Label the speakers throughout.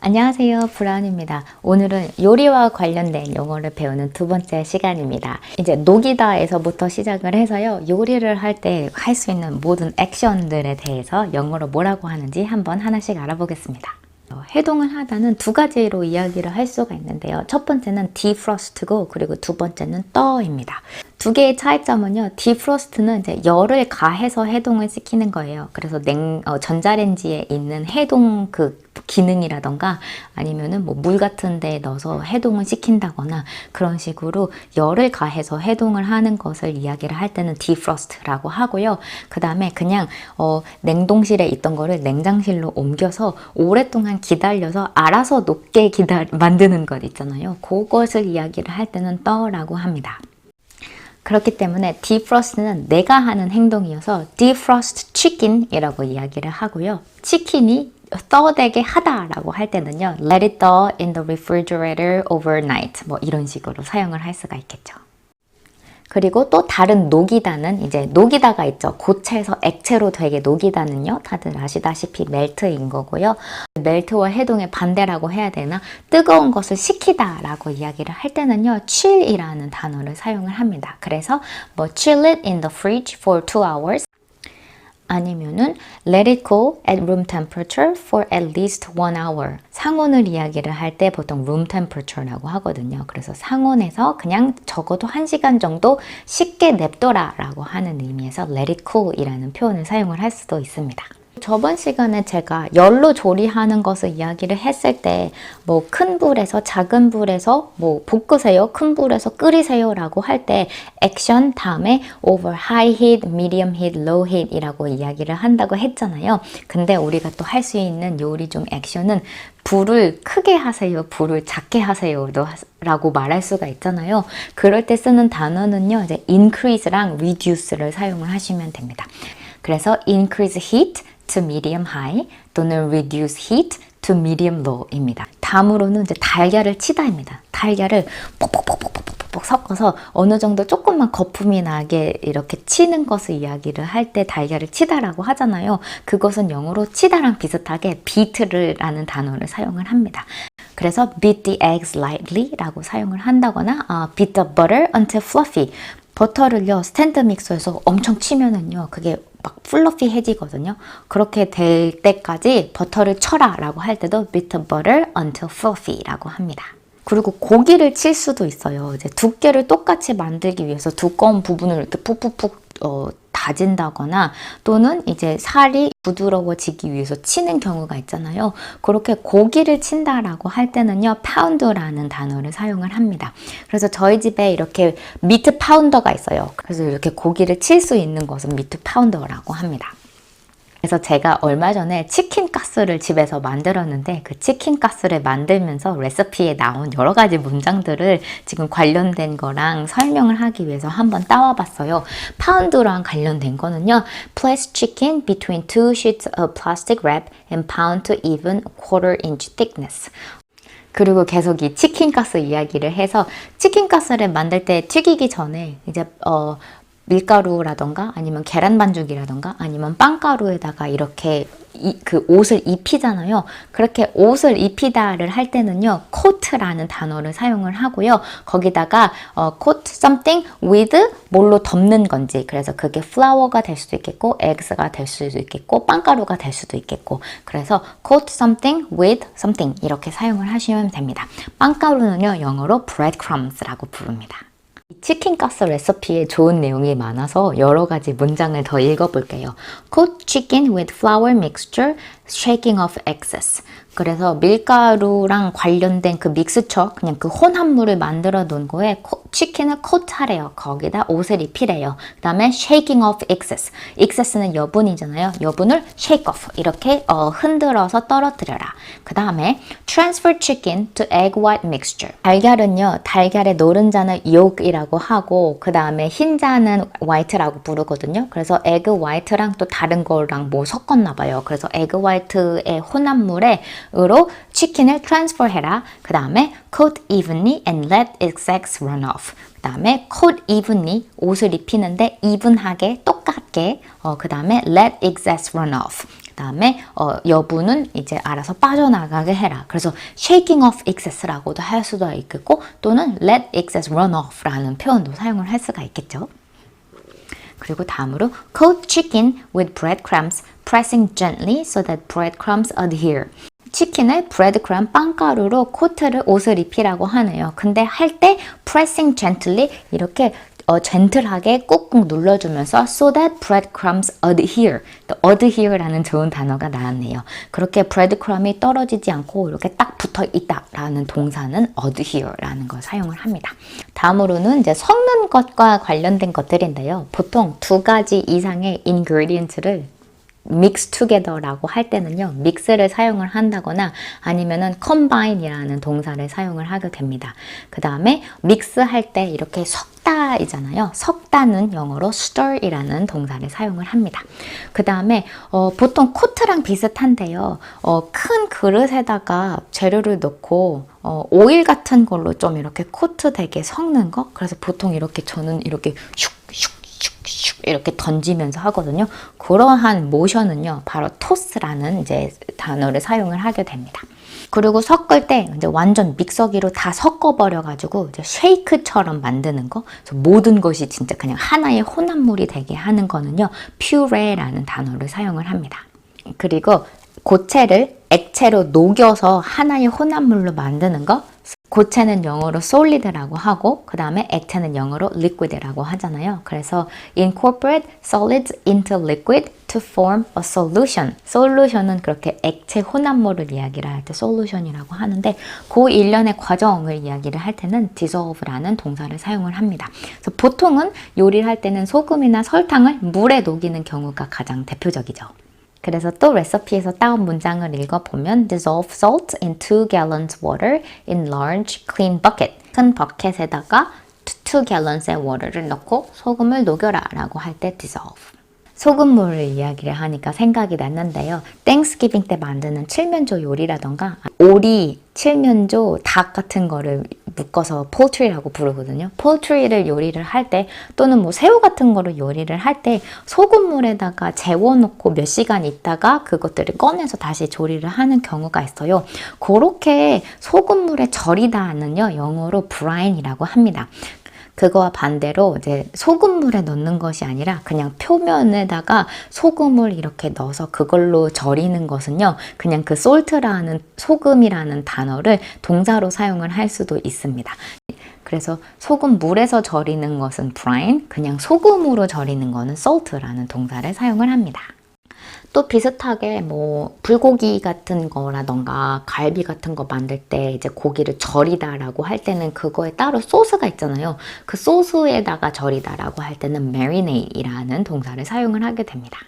Speaker 1: 안녕하세요. 브라운입니다. 오늘은 요리와 관련된 용어를 배우는 두 번째 시간입니다. 이제 녹이다에서부터 시작을 해서요. 요리를 할 때 할 수 있는 모든 액션들에 대해서 영어로 뭐라고 하는지 한번 하나씩 알아보겠습니다. 어, 해동을 하다는 두 가지로 이야기를 할 수가 있는데요. 첫 번째는 defrost고 그리고 두 번째는 떠입니다. 두 개의 차이점은요. 디프로스트는 이제 열을 가해서 해동을 시키는 거예요. 그래서 냉 어, 전자레인지에 있는 해동 그 기능이라던가 아니면은 뭐 물 같은 데 넣어서 해동을 시킨다거나 그런 식으로 열을 가해서 해동을 하는 것을 이야기를 할 때는 디프로스트라고 하고요. 그 다음에 그냥 어, 냉동실에 있던 거를 냉장실로 옮겨서 오랫동안 기다려서 알아서 녹게 기다 만드는 것 있잖아요. 그것을 이야기를 할 때는 떠라고 합니다. 그렇기 때문에 defrost는 내가 하는 행동이어서 defrost chicken이라고 이야기를 하고요. 치킨이 떠되게 하다라고 할 때는요. let it thaw in the refrigerator overnight 뭐 이런 식으로 사용을 할 수가 있겠죠. 그리고 또 다른 녹이다는 이제 녹이다가 있죠. 고체에서 액체로 되게 녹이다는요. 다들 아시다시피 멜트인 거고요. 멜트와 해동의 반대라고 해야 되나? 뜨거운 것을 식히다 라고 이야기를 할 때는요. chill이라는 단어를 사용을 합니다. 그래서 뭐 chill it in the fridge for two hours 아니면은 let it cool at room temperature for at least one hour. 상온을 이야기를 할 때 보통 room temperature라고 하거든요. 그래서 상온에서 그냥 적어도 1시간 정도 쉽게 냅둬라 라고 하는 의미에서 let it cool이라는 표현을 사용을 할 수도 있습니다. 저번 시간에 제가 열로 조리하는 것을 이야기를 했을 때 뭐 큰 불에서 작은 불에서 뭐 볶으세요, 큰 불에서 끓이세요 라고 할 때 액션 다음에 over high heat, medium heat, low heat이라고 이야기를 한다고 했잖아요. 근데 우리가 또 할 수 있는 요리 중 액션은 불을 크게 하세요, 불을 작게 하세요도 라고 말할 수가 있잖아요. 그럴 때 쓰는 단어는요, 이제 increase랑 reduce를 사용을 하시면 됩니다. 그래서 increase heat to medium high 또는 reduce heat to medium low입니다. 다음으로는 이제 달걀을 치다입니다. 달걀을 뽁뽁뽁뽁뽁뽁 섞어서 어느 정도 조금만 거품이 나게 이렇게 치는 것을 이야기를 할 때 달걀을 치다라고 하잖아요. 그것은 영어로 치다랑 비슷하게 beat라는 단어를 사용을 합니다. 그래서 beat the eggs lightly 라고 사용을 한다거나 아, beat the butter until fluffy 버터를요 스탠드 믹서에서 엄청 치면은요 그게 막 플러피해지거든요. 그렇게 될 때까지 버터를 쳐라 라고 할 때도 beat butter until fluffy 라고 합니다. 그리고 고기를 칠 수도 있어요. 이제 두께를 똑같이 만들기 위해서 두꺼운 부분을 이렇게 푹푹푹 어, 다진다거나 또는 이제 살이 부드러워지기 위해서 치는 경우가 있잖아요. 그렇게 고기를 친다라고 할 때는요, 파운드라는 단어를 사용을 합니다. 그래서 저희 집에 이렇게 미트 파운더가 있어요. 그래서 이렇게 고기를 칠 수 있는 것은 미트 파운더라고 합니다. 그래서 제가 얼마 전에 치킨 가스를 집에서 만들었는데 그 치킨 가스를 만들면서 레시피에 나온 여러 가지 문장들을 지금 관련된 거랑 설명을 하기 위해서 한번 따와 봤어요. 파운드랑 관련된 거는요. Place chicken between two sheets of plastic wrap and pound to even quarter inch thickness. 그리고 계속 이 치킨 가스 이야기를 해서 치킨 가스를 만들 때 튀기기 전에 이제 어 밀가루라던가 아니면 계란 반죽이라던가 아니면 빵가루에다가 이렇게 이, 그 옷을 입히잖아요. 그렇게 옷을 입히다를 할 때는요, coat라는 단어를 사용을 하고요. 거기다가 어, coat something with 뭘로 덮는 건지, 그래서 그게 flour가 될 수도 있겠고, eggs가 될 수도 있겠고, 빵가루가 될 수도 있겠고, 그래서 coat something with something 이렇게 사용을 하시면 됩니다. 빵가루는요, 영어로 breadcrumbs라고 부릅니다. 치킨 가스 레시피에 좋은 내용이 많아서 여러 가지 문장을 더 읽어볼게요. Coat chicken with flour mixture, shaking off excess. 그래서 밀가루랑 관련된 그 믹스처, 그냥 그 혼합물을 만들어 놓은 거에 치킨을 코트하래요. 거기다 옷을 입히래요. 그 다음에 shaking off excess. excess는 여분이잖아요. 여분을 shake off. 이렇게 어, 흔들어서 떨어뜨려라. 그 다음에 transfer chicken to egg white mixture. 달걀은요, 달걀의 노른자는 yolk이라고 하고, 그 다음에 흰자는 white라고 부르거든요. 그래서 egg white랑 또 다른 거랑 뭐 섞었나 봐요. 그래서 egg white salt의 혼합물에 로 치킨을 transfer해라. 그 다음에 coat evenly and let excess run off. 그 다음에 coat evenly 옷을 입히는데 even하게 똑같게 어, 그 다음에 let excess run off. 그 다음에 어, 여부는 이제 알아서 빠져나가게 해라. 그래서 shaking off excess라고도 할 수도 있겠고 또는 let excess run off라는 표현도 사용을 할 수가 있겠죠. 그리고 다음으로 coat chicken with breadcrumbs, pressing gently so that breadcrumbs adhere. 치킨을 브레드크럼 빵가루로 코트를 옷을 입히라고 하네요. 근데 할 때 pressing gently 이렇게 어, 젠틀하게 꾹꾹 눌러주면서 so that breadcrumbs adhere. 또 adhere라는 좋은 단어가 나왔네요. 그렇게 breadcrumb이 떨어지지 않고 이렇게 딱 붙어 있다라는 동사는 adhere라는 걸 사용을 합니다. 다음으로는 이제 섞는 것과 관련된 것들인데요. 보통 두 가지 이상의 ingredients를 mix together라고 할 때는요, 믹스를 사용을 한다거나 아니면은 combine이라는 동사를 사용을 하게 됩니다. 그 다음에 mix 할 때 이렇게 섞다이잖아요. 섞다는 영어로 stir이라는 동사를 사용을 합니다. 그 다음에 어, 보통 코트랑 비슷한데요. 어, 큰 그릇에다가 재료를 넣고 어, 오일 같은 걸로 좀 이렇게 코트 되게 섞는 거. 그래서 보통 이렇게 저는 이렇게 슉슉 슉슉 이렇게 던지면서 하거든요. 그러한 모션은요, 바로 토스라는 이제 단어를 사용을 하게 됩니다. 그리고 섞을 때 이제 완전 믹서기로 다 섞어버려가지고 이제 쉐이크처럼 만드는 거. 모든 것이 진짜 그냥 하나의 혼합물이 되게 하는 거는요, 퓨레라는 단어를 사용을 합니다. 그리고 고체를 액체로 녹여서 하나의 혼합물로 만드는 거. 고체는 영어로 solid라고 하고 그 다음에 액체는 영어로 liquid라고 하잖아요. 그래서 incorporate solids into liquid to form a solution. solution은 그렇게 액체 혼합물을 이야기를 할 때 solution이라고 하는데 그 일련의 과정을 이야기를 할 때는 dissolve라는 동사를 사용을 합니다. 그래서 보통은 요리를 할 때는 소금이나 설탕을 물에 녹이는 경우가 가장 대표적이죠. 그래서 또 레시피에서 따온 문장을 읽어보면 dissolve salt in 2 gallons water in large clean bucket. 큰 버켓에다가 2 gallons의 water를 넣고 소금을 녹여라 라고 할 때 dissolve. 소금물을 이야기를 하니까 생각이 났는데요. 땡스기빙 때 만드는 칠면조 요리라던가 오리, 칠면조, 닭 같은 거를 묶어서 폴트리라고 부르거든요. 폴트리를 요리를 할 때 또는 뭐 새우 같은 거를 요리를 할 때 소금물에다가 재워놓고 몇 시간 있다가 그것들을 꺼내서 다시 조리를 하는 경우가 있어요. 그렇게 소금물에 절이다는요 영어로 브라인이라고 합니다. 그거와 반대로 이제 소금물에 넣는 것이 아니라 그냥 표면에다가 소금을 이렇게 넣어서 그걸로 절이는 것은요. 그냥 그 salt라는 소금이라는 단어를 동사로 사용을 할 수도 있습니다. 그래서 소금 물에서 절이는 것은 brine, 그냥 소금으로 절이는 거는 salt라는 동사를 사용을 합니다. 또 비슷하게 뭐 불고기 같은 거라던가 갈비 같은 거 만들 때 이제 고기를 절이다라고 할 때는 그거에 따로 소스가 있잖아요. 그 소스에다가 절이다라고 할 때는 marinate이라는 동사를 사용을 하게 됩니다.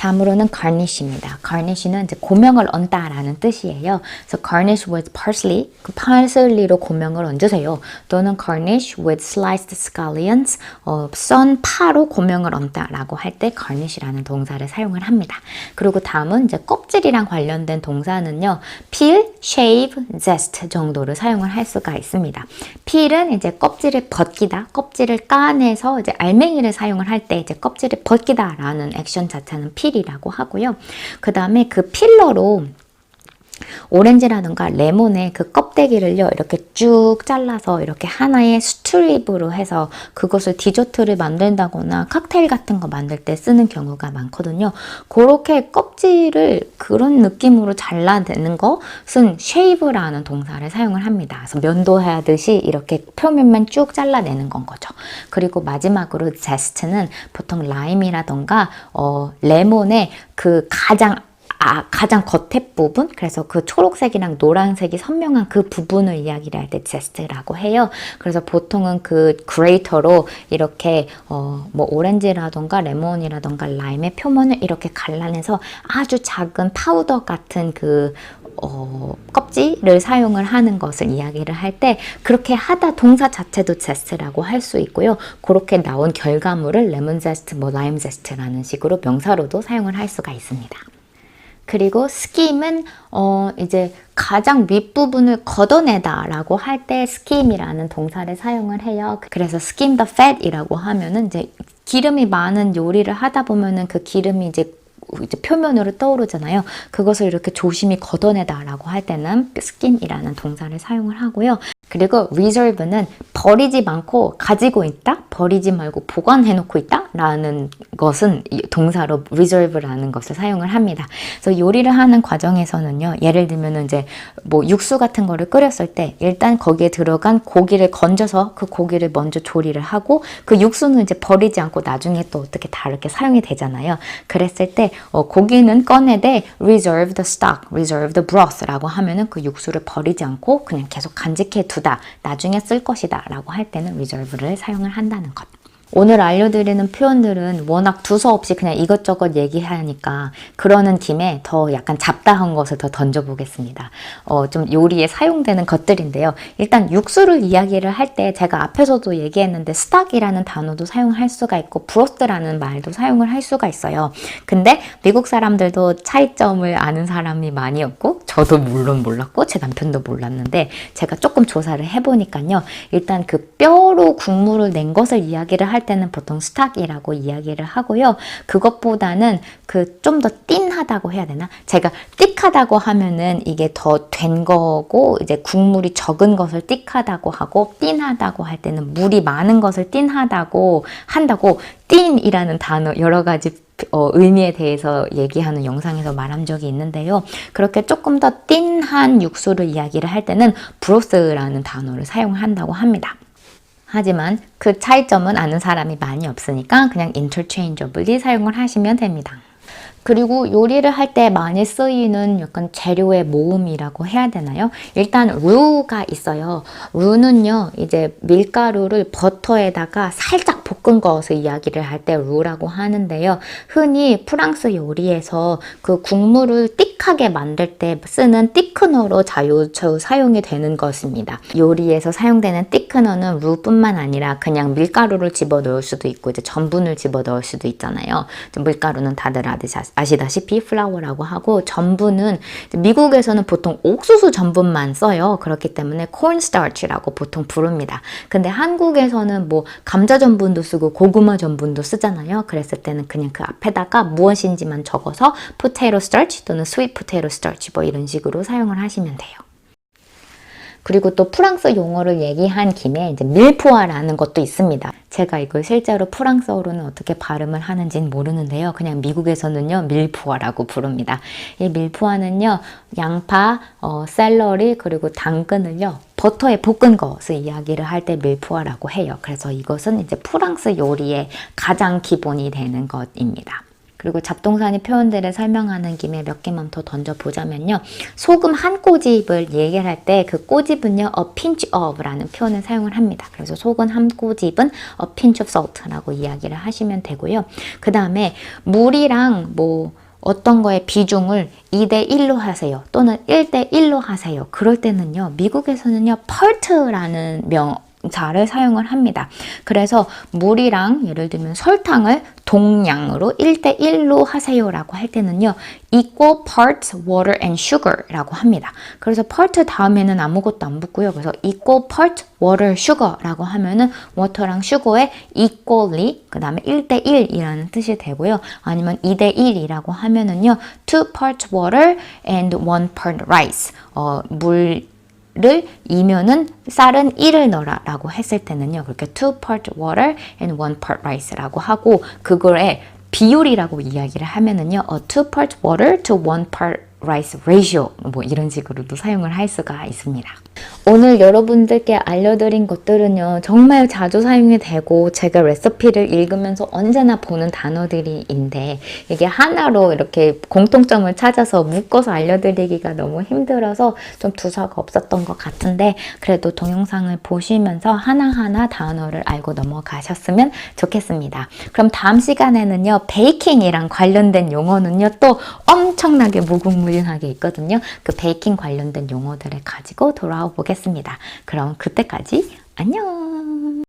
Speaker 1: 다음으로는 garnish입니다. garnish는 이제 고명을 얹다라는 뜻이에요. 그래서 garnish with parsley, 그 파슬리로 고명을 얹으세요. 또는 garnish with sliced scallions, 어, 썬 파로 고명을 얹다라고 할 때 garnish라는 동사를 사용을 합니다. 그리고 다음은 이제 껍질이랑 관련된 동사는요, peel, shave, zest 정도를 사용을 할 수가 있습니다. peel은 이제 껍질을 벗기다, 껍질을 까내서 이제 알맹이를 사용을 할 때 이제 껍질을 벗기다라는 액션 자체는 peel 필이라고 하고요. 그 다음에 그 필러로 오렌지라든가 레몬의 그 껍데기를요 이렇게 쭉 잘라서 이렇게 하나의 스트립으로 해서 그것을 디저트를 만든다거나 칵테일 같은 거 만들 때 쓰는 경우가 많거든요. 그렇게 껍질을 그런 느낌으로 잘라내는 것은 쉐이브라는 동사를 사용을 합니다. 그래서 면도하듯이 이렇게 표면만 쭉 잘라내는 건 거죠. 그리고 마지막으로 제스트는 보통 라임이라던가 어, 레몬의 그 가장 아, 가장 겉에 부분 그래서 그 초록색이랑 노란색이 선명한 그 부분을 이야기를 할 때 제스트라고 해요. 그래서 보통은 그 그레이터로 이렇게 어, 뭐 오렌지라던가 레몬이라던가 라임의 표면을 이렇게 갈라내서 아주 작은 파우더 같은 그 어, 껍질을 사용을 하는 것을 이야기를 할 때 그렇게 하다 동사 자체도 제스트라고 할 수 있고요. 그렇게 나온 결과물을 레몬 제스트, 뭐 라임 제스트라는 식으로 명사로도 사용을 할 수가 있습니다. 그리고 skim은 어 이제 가장 윗부분을 걷어내다 라고 할때 skim이라는 동사를 사용을 해요. 그래서 skim the fat이라고 하면은 이제 기름이 많은 요리를 하다 보면은 그 기름이 이제 이제 표면으로 떠오르잖아요. 그것을 이렇게 조심히 걷어내다 라고 할 때는 skim이라는 동사를 사용을 하고요. 그리고 reserve는 버리지 않고 가지고 있다, 버리지 말고 보관해 놓고 있다 라는 것은 이 동사로 reserve라는 것을 사용을 합니다. 그래서 요리를 하는 과정에서는요, 예를 들면 이제 뭐 육수 같은 거를 끓였을 때 일단 거기에 들어간 고기를 건져서 그 고기를 먼저 조리를 하고 그 육수는 이제 버리지 않고 나중에 또 어떻게 다르게 사용이 되잖아요. 그랬을 때 어, 고기는 꺼내되 reserve the stock, reserve the broth라고 하면은 그 육수를 버리지 않고 그냥 계속 간직해 두 다, 나중에 쓸 것이다 라고 할 때는 reserve를 사용을 한다는 것. 오늘 알려드리는 표현들은 워낙 두서없이 그냥 이것저것 얘기하니까 그러는 김에 더 약간 잡다한 것을 더 던져보겠습니다. 어, 좀 요리에 사용되는 것들인데요. 일단 육수를 이야기를 할 때 제가 앞에서도 얘기했는데 스탁이라는 단어도 사용할 수가 있고 브로스라는 말도 사용을 할 수가 있어요. 근데 미국 사람들도 차이점을 아는 사람이 많이 없고 저도 물론 몰랐고 제 남편도 몰랐는데 제가 조금 조사를 해보니까요. 일단 그 뼈로 국물을 낸 것을 이야기를 할 때는 보통 스탁이라고 이야기를 하고요. 그것보다는 그 좀 더 띵하다고 해야 되나? 제가 띡하다고 하면은 이게 더 된 거고 이제 국물이 적은 것을 띡하다고 하고 띵하다고 할 때는 물이 많은 것을 띵하다고 한다고 띵이라는 단어 여러 가지 어, 의미에 대해서 얘기하는 영상에서 말한 적이 있는데요. 그렇게 조금 더 띵한 육수를 이야기를 할 때는 브로스라는 단어를 사용한다고 합니다. 하지만 그 차이점은 아는 사람이 많이 없으니까 그냥 interchangeably 사용을 하시면 됩니다. 그리고 요리를 할 때 많이 쓰이는 약간 재료의 모음이라고 해야 되나요? 일단 루가 있어요. 루는요, 이제 밀가루를 버터에다가 살짝 볶은 것을 이야기를 할 때 루라고 하는데요. 흔히 프랑스 요리에서 그 국물을 띡하게 만들 때 쓰는 띠크너로 자유자유 사용이 되는 것입니다. 요리에서 사용되는 띠크너는 루뿐만 아니라 그냥 밀가루를 집어 넣을 수도 있고 이제 전분을 집어 넣을 수도 있잖아요. 밀가루는 다들 아시다시피 아시다시피 플라워라고 하고 전분은 미국에서는 보통 옥수수 전분만 써요. 그렇기 때문에 cornstarch라고 보통 부릅니다. 근데 한국에서는 뭐 감자 전분도 쓰고 고구마 전분도 쓰잖아요. 그랬을 때는 그냥 그 앞에다가 무엇인지만 적어서 potato starch 또는 sweet potato starch 뭐 이런 식으로 사용을 하시면 돼요. 그리고 또 프랑스 용어를 얘기한 김에 이제 밀포아라는 것도 있습니다. 제가 이걸 실제로 프랑스어로는 어떻게 발음을 하는지는 모르는데요. 그냥 미국에서는요 밀포아라고 부릅니다. 이 밀포아는요 양파, 어, 샐러리 그리고 당근을요 버터에 볶은 것을 이야기를 할 때 밀포아라고 해요. 그래서 이것은 이제 프랑스 요리의 가장 기본이 되는 것입니다. 그리고 잡동사니 표현들을 설명하는 김에 몇 개만 더 던져보자면요. 소금 한 꼬집을 얘기를 할 때 그 꼬집은요, a pinch of라는 표현을 사용을 합니다. 그래서 소금 한 꼬집은 a pinch of salt라고 이야기를 하시면 되고요. 그 다음에 물이랑 뭐 어떤 거의 비중을 2대 1로 하세요. 또는 1대 1로 하세요. 그럴 때는요, 미국에서는요, part라는 명, 자를 사용을 합니다. 그래서 물이랑 예를 들면 설탕을 동량으로 1대1로 하세요라고 할 때는요. equal parts water and sugar라고 합니다. 그래서 part 다음에는 아무것도 안 붙고요. 그래서 equal parts water sugar라고 하면은 water랑 sugar의 equally 그 다음에 1대1이라는 뜻이 되고요. 아니면 2대1이라고 하면은요. two parts water and one part rice 어, 물 를 이면은 쌀은 1을 넣어라 라고 했을 때는요. 그렇게 two part water and one part rice라고 하고 그거에 비율이라고 이야기를 하면은요. a two part water to one part rice ratio 뭐 이런 식으로도 사용을 할 수가 있습니다. 오늘 여러분들께 알려드린 것들은요 정말 자주 사용이 되고 제가 레시피를 읽으면서 언제나 보는 단어들이인데 이게 하나로 이렇게 공통점을 찾아서 묶어서 알려드리기가 너무 힘들어서 좀 두서가 없었던 것 같은데 그래도 동영상을 보시면서 하나하나 단어를 알고 넘어가셨으면 좋겠습니다. 그럼 다음 시간에는요 베이킹이랑 관련된 용어는요 또 엄청나게 무궁무 진하게 있거든요. 그 베이킹 관련된 용어들을 가지고 돌아와 보겠습니다. 그럼 그때까지 안녕!